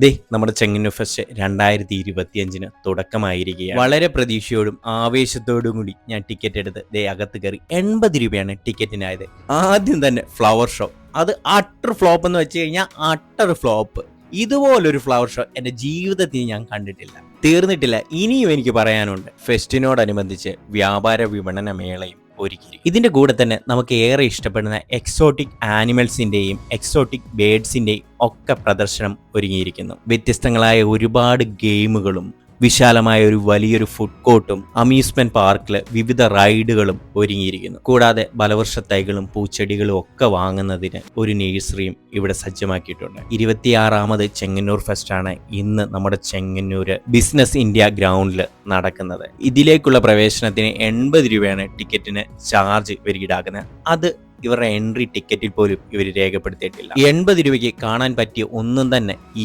ദേ നമ്മുടെ ചെങ്ങന്നൂർ ഫെസ്റ്റ് രണ്ടായിരത്തി ഇരുപത്തി അഞ്ചിന് തുടക്കമായിരിക്കുകയാണ്. വളരെ പ്രതീക്ഷയോടും ആവേശത്തോടും കൂടി ഞാൻ ടിക്കറ്റ് എടുത്ത് ദേ അകത്ത് കയറി എൺപത് രൂപയാണ് ടിക്കറ്റിനായത് ആദ്യം തന്നെ ഫ്ലവർ ഷോ അത് അട്ടർ ഫ്ലോപ്പ് എന്ന് വെച്ച് കഴിഞ്ഞാൽ അട്ടർ ഫ്ലോപ്പ് ഇതുപോലൊരു ഫ്ലവർ ഷോ എന്റെ ജീവിതത്തിൽ ഞാൻ കണ്ടിട്ടില്ല. തീർന്നിട്ടില്ല. ഇനിയും എനിക്ക് പറയാനുണ്ട്. ഫെസ്റ്റിനോടനുബന്ധിച്ച് വ്യാപാര വിപണന മേളയും ഒരുക്കി ഇതിന്റെ കൂടെ തന്നെ നമുക്ക് ഏറെ ഇഷ്ടപ്പെടുന്ന എക്സോട്ടിക് ആനിമൽസിന്റെയും എക്സോട്ടിക് ബേഡ്സിന്റെയും ഒക്കെ പ്രദർശനം ഒരുങ്ങിയിരിക്കുന്നു. വ്യത്യസ്തങ്ങളായ ഒരുപാട് ഗെയിമുകളും വിശാലമായ ഒരു വലിയൊരു ഫുഡ് കോർട്ടും അമ്യൂസ്മെന്റ് പാർക്കിൽ വിവിധ റൈഡുകളും ഒരുങ്ങിയിരിക്കുന്നു. കൂടാതെ ബലവർഷ തൈകളും പൂച്ചെടികളും ഒക്കെ വാങ്ങുന്നതിന് ഒരു നേഴ്സറിയും ഇവിടെ സജ്ജമാക്കിയിട്ടുണ്ട്. ഇരുപത്തിയാറാമത് ചെങ്ങന്നൂർ ഫെസ്റ്റ് ആണ് ഇന്ന് നമ്മുടെ ചെങ്ങന്നൂർ ബിസിനസ് ഇന്ത്യ ഗ്രൗണ്ടിൽ നടക്കുന്നത്. ഇതിലേക്കുള്ള പ്രവേശനത്തിന് എൺപത് രൂപയാണ് ടിക്കറ്റിന് ചാർജ് ഇവർ ഈടാക്കുന്നത് അത് ഇവരുടെ എൻട്രി ടിക്കറ്റിൽ പോലും ഇവർ രേഖപ്പെടുത്തിയിട്ടില്ല. എൺപത് രൂപയ്ക്ക് കാണാൻ പറ്റിയ ഒന്നും തന്നെ ഈ